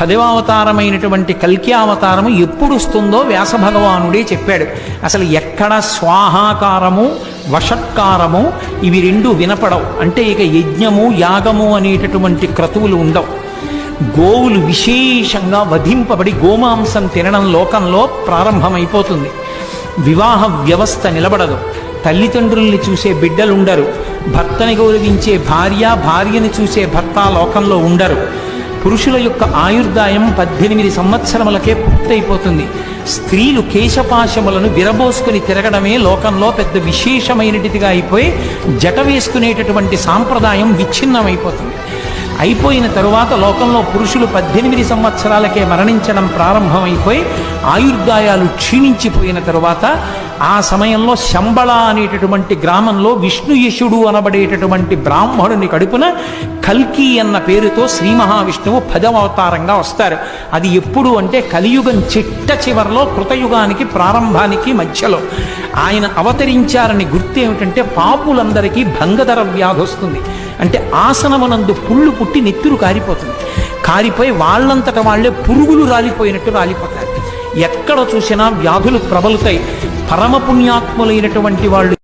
పదవావతారమైనటువంటి కల్కి అవతారము ఎప్పుడు వస్తుందో వ్యాస భగవానుడే చెప్పాడు. అసలు ఎక్కడ స్వాహాకారము వషత్కారము ఇవి రెండు వినపడవు. అంటే ఇక యజ్ఞము యాగము అనేటటువంటి క్రతువులు ఉండవు. గోవులు విశేషంగా వధింపబడి గోమాంసం తినడం లోకంలో ప్రారంభమైపోతుంది. వివాహ వ్యవస్థ నిలబడదు. తల్లిదండ్రుల్ని చూసే బిడ్డలుండరు. భర్తని గౌరవించే భార్య భార్యని చూసే భర్త లోకంలో ఉండరు. పురుషుల యొక్క ఆయుర్దాయం పద్దెనిమిది సంవత్సరములకే పూర్తయిపోతుంది. స్త్రీలు కేశపాశములను విరబోసుకుని తిరగడమే లోకంలో పెద్ద విశేషమైనటిదిగా అయిపోయి జట వేసుకునేటటువంటి సాంప్రదాయం విచ్ఛిన్నమైపోతుంది. అయిపోయిన తరువాత లోకంలో పురుషులు పద్దెనిమిది సంవత్సరాలకే మరణించడం ప్రారంభమైపోయి ఆయుర్దాయాలు క్షీణించిపోయిన తరువాత ఆ సమయంలో శంబళ అనేటటువంటి గ్రామంలో విష్ణు యశుడు అనబడేటటువంటి బ్రాహ్మణుని కడుపున కల్కి అన్న పేరుతో శ్రీ మహావిష్ణువు పదవతారంగా వస్తారు. అది ఎప్పుడు అంటే కలియుగం చిట్ట చివరిలో కృతయుగానికి ప్రారంభానికి మధ్యలో. ఆయన అవతరించారని గుర్తు ఏమిటంటే పాపులందరికీ భంగధర వ్యాధి వస్తుంది. అంటే ఆసనమునందు పుళ్ళు పుట్టి నెత్తురు కారిపోతుంది. కారిపోయి వాళ్ళంతట వాళ్ళే పురుగులు రాలిపోయినట్టు రాలిపోతారు. ఎక్కడ చూసినా వ్యాధులు ప్రబలుతాయి. పరమ పుణ్యాత్ములైనటువంటి వాళ్ళు